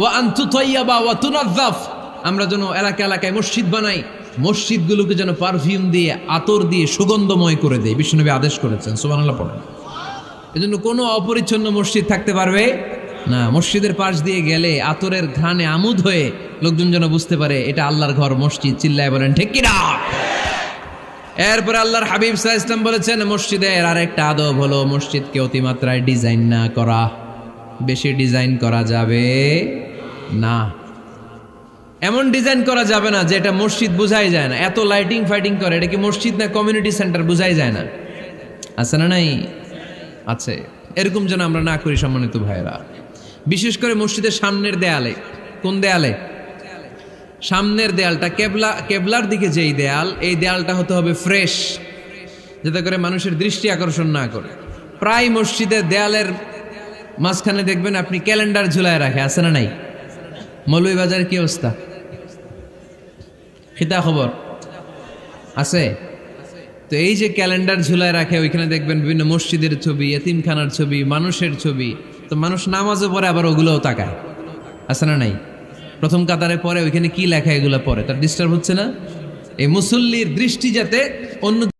ওয়া আনতু তৈয়াবা ওয়া তুনাজ্জাফ। আমরা যেন এলাকা এলাকায় মসজিদ বানাই, মসজিদগুলোকে যেন পারফিউম দিয়ে, আতর দিয়ে সুগন্ধময় করে দেয় বিষ্ণুনবী আদেশ করেছেন, সুবহানাল্লাহ পড়েন। এজন্য কোনো অপরিচ্ছন্ন মসজিদ থাকতে পারবে? না, মসজিদের পাশ দিয়ে গেলে আতরের ঘ্রাণে আমুদ হয়ে লোকজন যেন বুঝতে পারে, এটা আল্লাহর ঘর, মসজিদ, চিল্লায় বলেন, ঠিক কিনা? এরপরে আল্লাহর হাবিব সাহা ইসলাম বলেছেন, মসজিদের আর একটা আদব হলো মসজিদকে অতিমাত্রায় ডিজাইন না করা। বেশি ডিজাইন করা যাবে না। এমন ডিজাইন করা যাবে না যে এটা মসজিদ বোঝাই যায় না। এত লাইটিং ফাইটিং করে, এটা কি মসজিদ না কমিউনিটি সেন্টার বোঝাই যায় না? আছে না নাই? আছে। এরকম যেন আমরা না করি, সম্মানিত ভাইয়েরা। বিশেষ করে মসজিদের সামনের দেয়ালে। কোন দেয়ালে? সামনের দেয়ালটা, কেবলা, কেবলার দিকে যেই দেয়াল, এই দেয়ালটা হতে হবে ফ্রেশ যাতে করে মানুষের দৃষ্টি আকর্ষণ না করে। প্রায় মসজিদের দেয়ালের মাঝখানে দেখবেন আপনি ক্যালেন্ডার ঝুলায় রাখে, আছে না নাই? মৌলভীবাজারের কি অবস্থা? খিতা খবর? আছে? তো এই যে ক্যালেন্ডার ঝুলায় রাখে, ওইখানে দেখবেন বিভিন্ন মসজিদের ছবি, এতিমখানার ছবি, মানুষের ছবি। তো মানুষ নামাজও পরে আবার ওগুলোও তাকায়। আছে না নাই? প্রথম কাতারে পরে ওইখানে কি লেখা এগুলো পরে তার ডিস্টার্ব হচ্ছে না? এই মুসল্লির দৃষ্টি যাতে অন্য